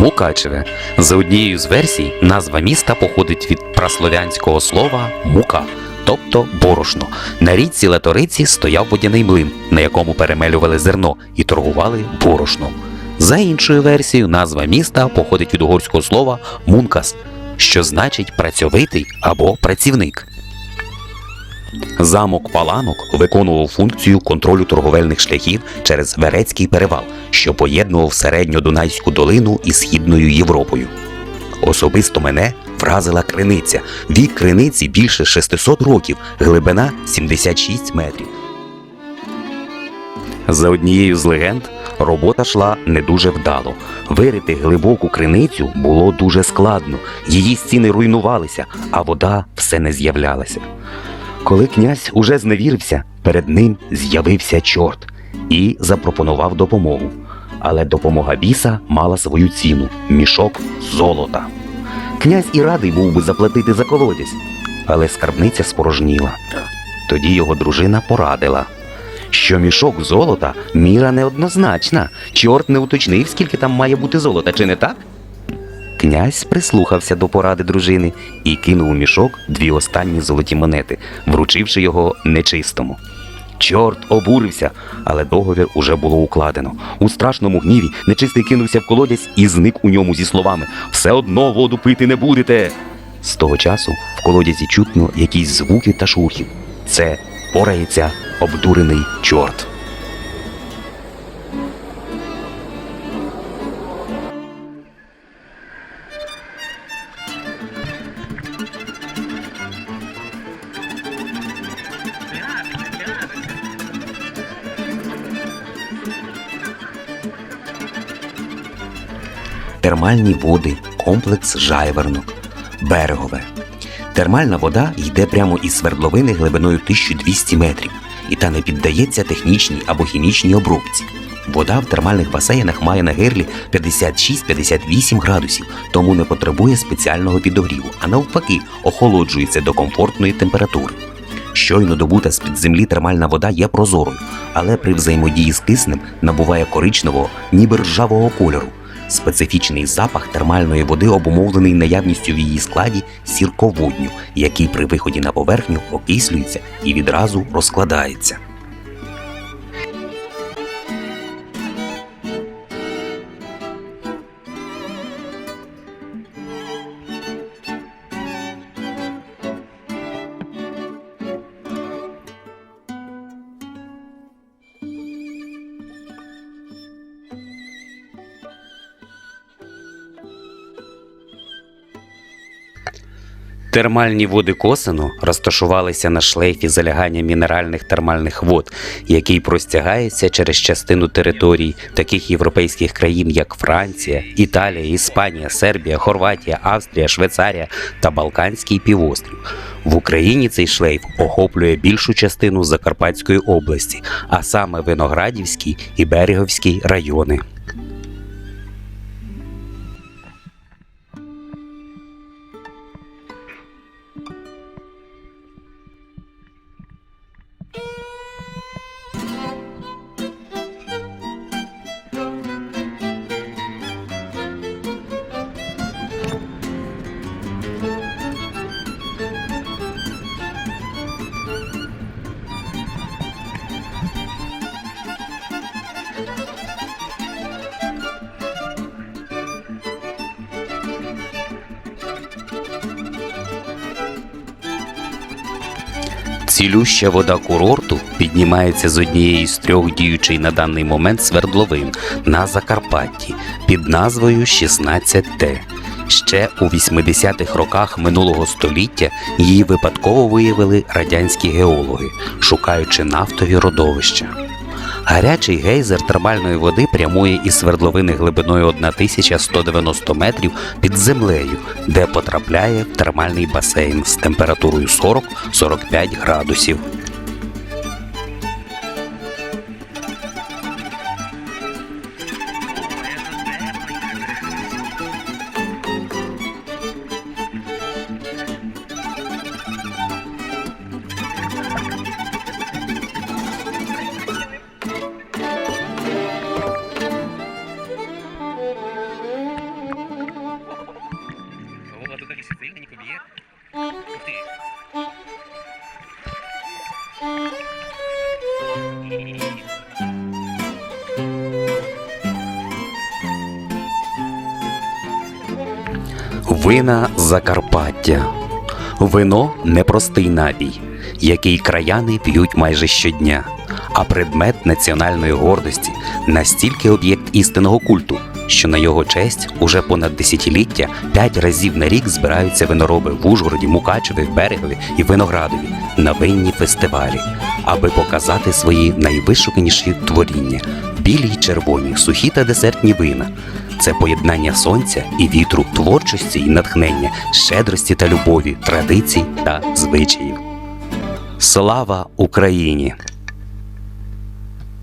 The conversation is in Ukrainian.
Мукачеве. За однією з версій, назва міста походить від праслов'янського слова мука, тобто борошно. На річці Латориці стояв водяний млин, на якому перемелювали зерно і торгували борошном. За іншою версією, назва міста походить від угорського слова мункас, що значить працьовитий або працівник. Замок Паланок виконував функцію контролю торговельних шляхів через Верецький перевал, що поєднував середню Дунайську долину із Східною Європою. Особисто мене вразила криниця. Вік криниці більше 600 років, глибина 76 метрів. За однією з легенд, робота йшла не дуже вдало. Вирити глибоку криницю було дуже складно, її стіни руйнувалися, а вода все не з'являлася. Коли князь уже зневірився, перед ним з'явився чорт і запропонував допомогу. Але допомога біса мала свою ціну мішок золота. Князь і радий був би заплатити за колодязь, але скарбниця спорожніла. Тоді його дружина порадила, що мішок золота міра неоднозначна. Чорт не уточнив, скільки там має бути золота, чи не так? Князь прислухався до поради дружини і кинув у мішок дві останні золоті монети, вручивши його нечистому. Чорт обурився, але договір уже було укладено. У страшному гніві нечистий кинувся в колодязь і зник у ньому зі словами Все одно воду пити не будете. З того часу в колодязі чутно якісь звуки та шурхів. Це порається обдурений чорт. Термальні води, комплекс Жайвернок, берегове. Термальна вода йде прямо із свердловини глибиною 1200 метрів, і та не піддається технічній або хімічній обробці. Вода в термальних басейнах має на гирлі 56-58 градусів, тому не потребує спеціального підогріву, а навпаки, охолоджується до комфортної температури. Щойно добута з-під землі термальна вода є прозорою, але при взаємодії з киснем набуває коричневого, ніби ржавого кольору. Специфічний запах термальної води обумовлений наявністю в її складі сірководню, який при виході на поверхню окислюється і відразу розкладається. Термальні води Косино розташувалися на шлейфі залягання мінеральних термальних вод, який простягається через частину територій таких європейських країн, як Франція, Італія, Іспанія, Сербія, Хорватія, Австрія, Швейцарія та Балканський півострів. В Україні цей шлейф охоплює більшу частину Закарпатської області, а саме Виноградівський і Береговський райони. Цілюща вода курорту піднімається з однієї з трьох діючих на даний момент свердловин на Закарпатті під назвою 16Т. Ще у 80-х роках минулого століття її випадково виявили радянські геологи, шукаючи нафтові родовища. Гарячий гейзер термальної води прямує із свердловини глибиною 1190 метрів під землею, де потрапляє в термальний басейн з температурою 40-45 градусів. Вина Закарпаття. Вино непростий напій, який краяни п'ють майже щодня, а предмет національної гордості настільки об'єкт істинного культу, що на його честь уже понад десятиліття п'ять разів на рік збираються винороби в Ужгороді, Мукачеві, Берегові і Виноградові на винні фестивалі, аби показати свої найвишуканіші творіння білі й червоні, сухі та десертні вина. Це поєднання сонця і вітру, творчості і натхнення, щедрості та любові, традицій та звичаїв. Слава Україні!